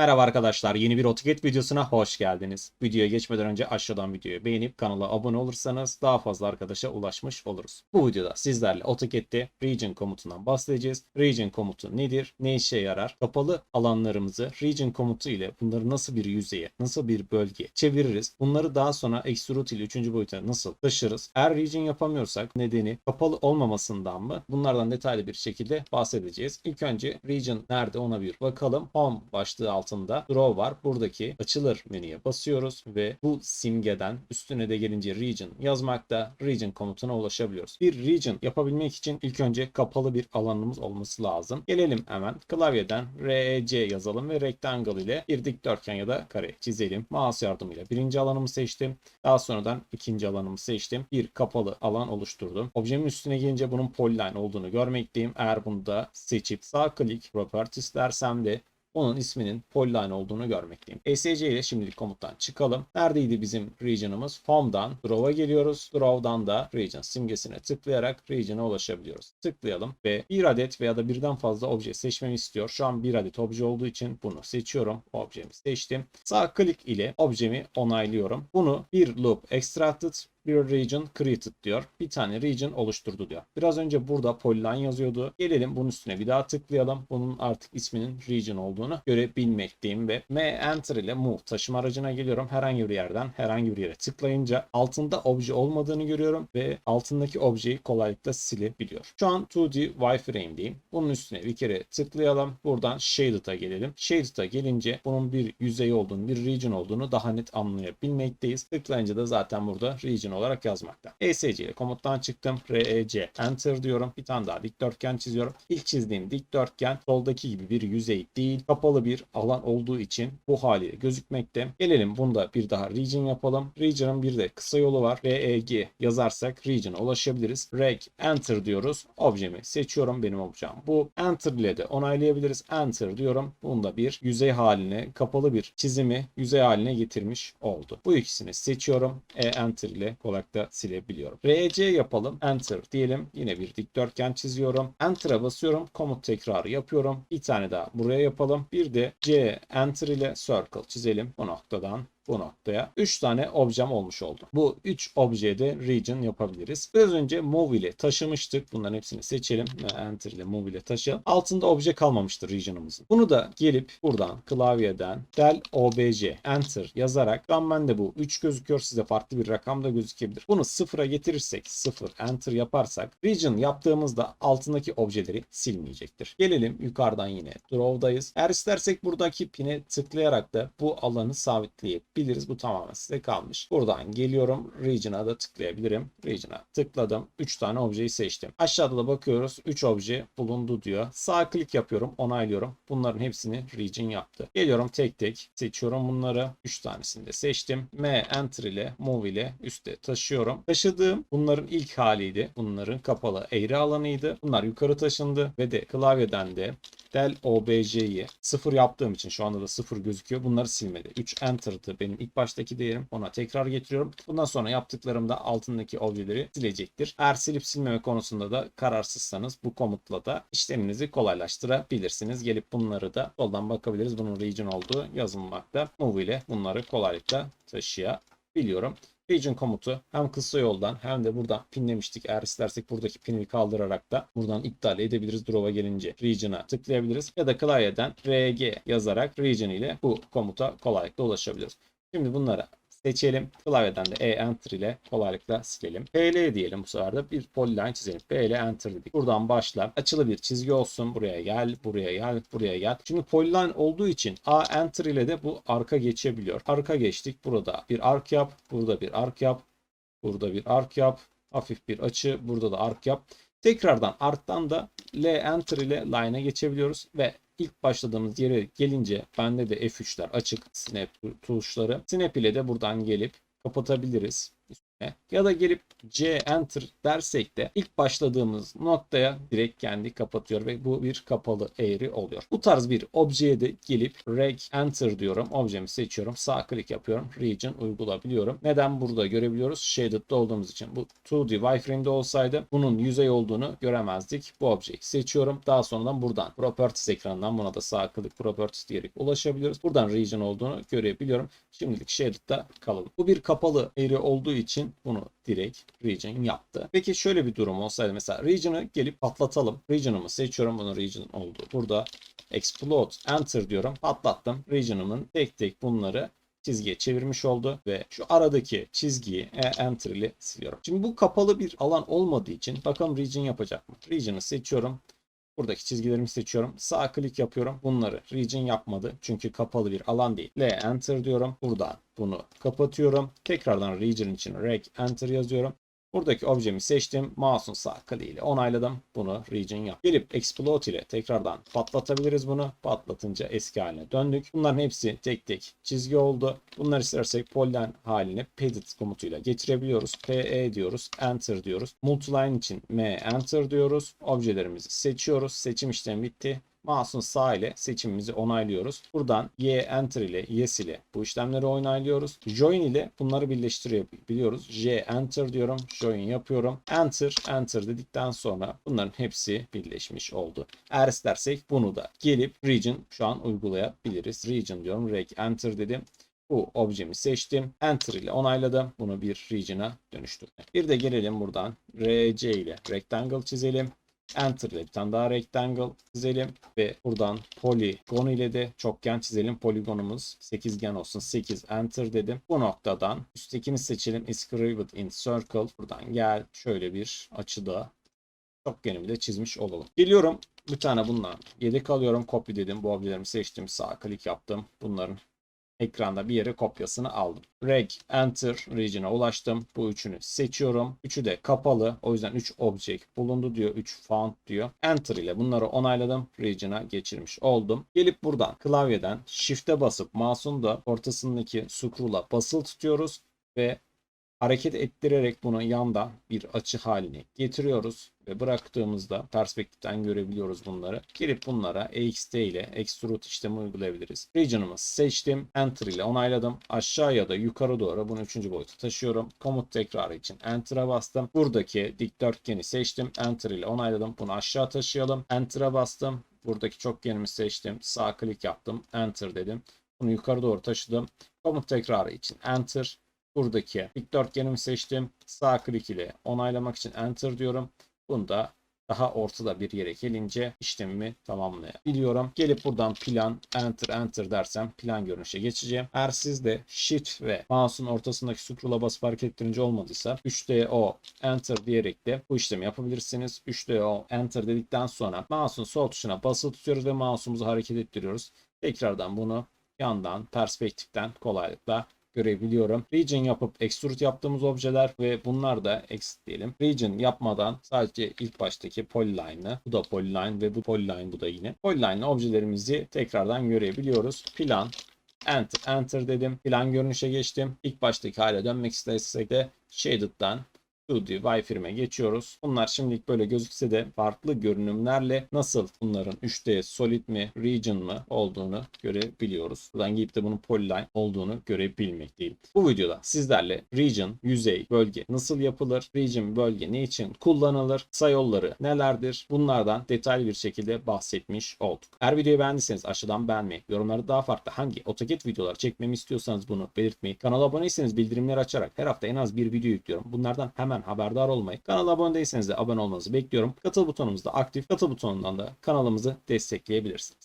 Merhaba arkadaşlar, yeni bir AutoCAD videosuna hoş geldiniz. Videoya geçmeden önce aşağıdan videoyu beğenip kanala abone olursanız daha fazla arkadaşa ulaşmış oluruz. Bu videoda sizlerle AutoCAD'de region komutundan bahsedeceğiz. Region komutu nedir, ne işe yarar, kapalı alanlarımızı region komutu ile bunları nasıl bir yüzeye, nasıl bir bölgeye çeviririz, bunları daha sonra extrude ile 3. boyuta nasıl taşırız, eğer region yapamıyorsak nedeni kapalı olmamasından mı bunlardan detaylı bir şekilde bahsedeceğiz. İlk önce region nerede ona bir bakalım. Home başlığı altında draw var. Buradaki açılır menüye basıyoruz ve bu simgeden üstüne de gelince region yazmakta region komutuna ulaşabiliyoruz. Bir region yapabilmek için ilk önce kapalı bir alanımız olması lazım. Gelelim hemen klavyeden REC yazalım ve rectangle ile bir dikdörtgen ya da kare çizelim. Mouse yardımıyla birinci alanımı seçtim. Daha sonradan ikinci alanımı seçtim. Bir kapalı alan oluşturdum. Objemin üstüne gelince bunun polyline olduğunu görmekteyim. Eğer bunu da seçip sağ klik properties dersem de onun isminin polyline olduğunu görmekteyim. ESC ile şimdilik komuttan çıkalım. Neredeydi bizim region'ımız? Home'dan Draw'a geliyoruz. Draw'dan da region simgesine tıklayarak region'a ulaşabiliyoruz. Tıklayalım ve bir adet veya da birden fazla obje seçmemi istiyor. Şu an bir adet obje olduğu için bunu seçiyorum. Objemi seçtim. Sağ klik ile objemi onaylıyorum. Bunu bir loop extracted bir region created diyor. Bir tane region oluşturdu diyor. Biraz önce burada polyline yazıyordu. Gelelim bunun üstüne bir daha tıklayalım. Bunun artık isminin region olduğunu görebilmekteyim ve M enter ile move taşıma aracına geliyorum. Herhangi bir yerden herhangi bir yere tıklayınca altında obje olmadığını görüyorum ve altındaki objeyi kolaylıkla silebiliyor. Şu an 2D wireframe'deyim. Bunun üstüne bir kere tıklayalım. Buradan shaded'a gelelim. Shaded'a gelince bunun bir yüzey olduğunu, bir region olduğunu daha net anlayabilmekteyiz. Tıklayınca da zaten burada region olarak yazmakta. ESC ile komuttan çıktım. REC enter diyorum. Bir tane daha dikdörtgen çiziyorum. İlk çizdiğim dikdörtgen soldaki gibi bir yüzey değil. Kapalı bir alan olduğu için bu haliyle gözükmekte. Gelelim bunda bir daha region yapalım. Region'ın bir de kısa yolu var. REG yazarsak region'a ulaşabiliriz. Reg enter diyoruz. Objemi seçiyorum. Benim objem bu. Enter ile de onaylayabiliriz. Enter diyorum. Bunda bir yüzey haline kapalı bir çizimi yüzey haline getirmiş oldu. Bu ikisini seçiyorum. E enter ile kolaylıkla silebiliyorum. RC yapalım. Enter diyelim. Yine bir dikdörtgen çiziyorum. Enter'a basıyorum. Komut tekrarı yapıyorum. Bir tane daha buraya yapalım. Bir de C enter ile circle çizelim bu noktadan bu noktaya 3 tane objem olmuş oldu. Bu 3 objeye de region yapabiliriz. Biraz önce move ile taşımıştık. Bunların hepsini seçelim enter ile move ile taşıyalım. Altında obje kalmamıştır region'ımızın. Bunu da gelip buradan klavyeden del obj enter yazarak ben bende bu 3 gözüküyor. Size farklı bir rakam da gözükebilir. Bunu sıfıra getirirsek 0 enter yaparsak region yaptığımızda altındaki objeleri silmeyecektir. Gelelim yukarıdan yine draw'dayız. Eğer istersek buradaki pine tıklayarak da bu alanı sabitleyebiliriz biliriz. Bu tamamen size kalmış. Buradan geliyorum. Region'a da tıklayabilirim. Region'a tıkladım. 3 tane objeyi seçtim. Aşağıda da bakıyoruz. 3 obje bulundu diyor. Sağ klik yapıyorum. Onaylıyorum. Bunların hepsini region yaptı. Geliyorum tek tek seçiyorum bunları. 3 tanesini de seçtim. M enter ile move ile üste taşıyorum. Taşıdığım bunların ilk haliydi. Bunların kapalı eğri alanıydı. Bunlar yukarı taşındı ve de klavyeden de del obj'yi 0 yaptığım için şu anda da 0 gözüküyor. Bunları silmedi. 3 enter'dı benim ilk baştaki değerim. Ona tekrar getiriyorum. Bundan sonra yaptıklarımda altındaki objeleri silecektir. Eğer silip silmeme konusunda da kararsızsanız bu komutla da işleminizi kolaylaştırabilirsiniz. Gelip bunları da soldan bakabiliriz. Bunun region olduğu yazılmakta. Move ile bunları kolaylıkla taşıyabiliyorum. Region komutu hem kısa yoldan hem de buradan pinlemiştik. Eğer istersek buradaki pini kaldırarak da buradan iptal edebiliriz. Draw'a gelince region'a tıklayabiliriz. Ya da klavyeden rg yazarak region ile bu komuta kolaylıkla ulaşabiliriz. Şimdi bunları seçelim. Klavyeden de E enter ile kolaylıkla silelim. PL diyelim bu sefer de bir polyline çizelim. PL enter dedik. Buradan başla. Açılı bir çizgi olsun. Buraya gel, buraya gel, buraya gel. Şimdi polyline olduğu için A enter ile de bu arka geçebiliyor. Arka geçtik. Burada bir ark yap. Burada bir ark yap. Burada bir ark yap. Hafif bir açı. Burada da ark yap. Tekrardan arktan da L enter ile line'a geçebiliyoruz ve ilk başladığımız yere gelince bende de F3'ler açık snap tuşları. Snap ile de buradan gelip kapatabiliriz. Ya da gelip C enter dersek de ilk başladığımız noktaya direkt kendi kapatıyor ve bu bir kapalı eğri oluyor. Bu tarz bir objeye de gelip reg enter diyorum. Objemi seçiyorum. Sağ klik yapıyorum. Region uygulayabiliyorum. Neden burada görebiliyoruz? Shaded'da olduğumuz için. Bu 2D wireframe'de olsaydı bunun yüzey olduğunu göremezdik. Bu objeyi seçiyorum. Daha sonradan buradan Properties ekranından buna da sağ klik Properties diyerek ulaşabiliyoruz. Buradan region olduğunu görebiliyorum. Şimdilik Shaded'da kalalım. Bu bir kapalı eğri olduğu için bunu direkt region yaptı. Peki şöyle bir durum olsaydı mesela region'ı gelip patlatalım. Region'ımı seçiyorum. Bunun region oldu. Burada explode enter diyorum. Patlattım. Region'ımın tek tek bunları çizgiye çevirmiş oldu ve şu aradaki çizgiyi e, enter ile siliyorum. Şimdi bu kapalı bir alan olmadığı için bakalım region yapacak mı? Region'ı seçiyorum. Buradaki çizgilerimi seçiyorum. Sağ klik yapıyorum. Bunları region yapmadı. Çünkü kapalı bir alan değil. L enter diyorum. Buradan bunu kapatıyorum. Tekrardan region için reg enter yazıyorum. Buradaki objemi seçtim. Mouse'un sağ kliğiyle onayladım. Bunu region yap. Gelip explode ile tekrardan patlatabiliriz bunu. Patlatınca eski haline döndük. Bunların hepsi tek tek çizgi oldu. Bunları istersek polyline haline padded komutuyla getirebiliyoruz. PE diyoruz. Enter diyoruz. Multiline için M enter diyoruz. Objelerimizi seçiyoruz. Seçim işlemi bitti. Mouse'un sağ ile seçimimizi onaylıyoruz. Buradan Y enter ile Yes ile bu işlemleri onaylıyoruz. Join ile bunları birleştirebiliyoruz. J enter diyorum. Join yapıyorum. Enter enter dedikten sonra bunların hepsi birleşmiş oldu. Eğer istersek bunu da gelip region şu an uygulayabiliriz. Region diyorum. Reg enter dedim. Bu objemi seçtim. Enter ile onayladım. Bunu bir region'a dönüştürdüm. Bir de gelelim buradan. RC ile rectangle çizelim. Enter ile bir tane daha rectangle çizelim ve buradan polygon ile de çokgen çizelim. Poligonumuz sekizgen olsun. 8 enter dedim. Bu noktadan üsttekini seçelim. Inscribed in circle. Buradan gel şöyle bir açıda çokgenimi de çizmiş olalım. Geliyorum bir tane bundan yedek alıyorum. Copy dedim. Bu objelerimi seçtim. Sağ klik yaptım. Bunların ekranda bir yere kopyasını aldım. Reg Enter region'a ulaştım. Bu üçünü seçiyorum. Üçü de kapalı. O yüzden 3 object bulundu diyor. 3 found diyor. Enter ile bunları onayladım. Region'a geçirmiş oldum. Gelip buradan klavyeden Shift'e basıp mouse'un da ortasındaki scroll'a basılı tutuyoruz ve hareket ettirerek bunu yandan bir açı haline getiriyoruz ve bıraktığımızda perspektiften görebiliyoruz bunları. Gelip bunlara EXT ile extrude işlemi uygulayabiliriz. Region'ımı seçtim. Enter ile onayladım. Aşağı ya da yukarı doğru bunu 3. boyuta taşıyorum. Komut tekrarı için Enter'a bastım. Buradaki dikdörtgeni seçtim. Enter ile onayladım. Bunu aşağı taşıyalım. Enter'a bastım. Buradaki çokgenimi seçtim. Sağ klik yaptım. Enter dedim. Bunu yukarı doğru taşıdım. Komut tekrarı için Enter. Buradaki dikdörtgenimi seçtim. Sağ klik ile onaylamak için Enter diyorum. Bunu da daha ortada bir yere gelince işlemimi tamamlayabiliyorum. Gelip buradan plan, enter, enter dersem plan görünüşe geçeceğim. Eğer sizde shift ve mouse'un ortasındaki scroll'a basıp hareket ettirince olmadıysa 3DO enter diyerek de bu işlemi yapabilirsiniz. 3DO enter dedikten sonra mouse'un sol tuşuna basılı tutuyoruz ve mouse'umuzu hareket ettiriyoruz. Tekrardan bunu yandan, perspektiften kolaylıkla görebiliyorum. Region yapıp extrude yaptığımız objeler ve bunlar da exit diyelim. Region yapmadan sadece ilk baştaki polyline'ı, bu da polyline ve bu polyline bu da yine. Polyline objelerimizi tekrardan görebiliyoruz. Plan, enter, enter dedim. Plan görünüşe geçtim. İlk baştaki hale dönmek istersek de shaded'dan 2D wireframe'e geçiyoruz. Bunlar şimdilik böyle gözükse de farklı görünümlerle nasıl bunların 3D solid mi, region mı olduğunu görebiliyoruz. Buradan giyip de bunun polyline olduğunu görebilmekteyim. Bu videoda sizlerle region, yüzey, bölge nasıl yapılır, region, bölge ne için kullanılır, kısa nelerdir bunlardan detaylı bir şekilde bahsetmiş olduk. Eğer videoyu beğendiyseniz aşağıdan beğenmeyi, yorumlarda daha farklı hangi AutoCAD videoları çekmemi istiyorsanız bunu belirtmeyi, kanala aboneyseniz bildirimleri açarak her hafta en az bir video yüklüyorum. Bunlardan hemen haberdar olmayı, kanala abone değilseniz de abone olmanızı bekliyorum. Katıl butonumuz da aktif. Katıl butonundan da kanalımızı destekleyebilirsiniz.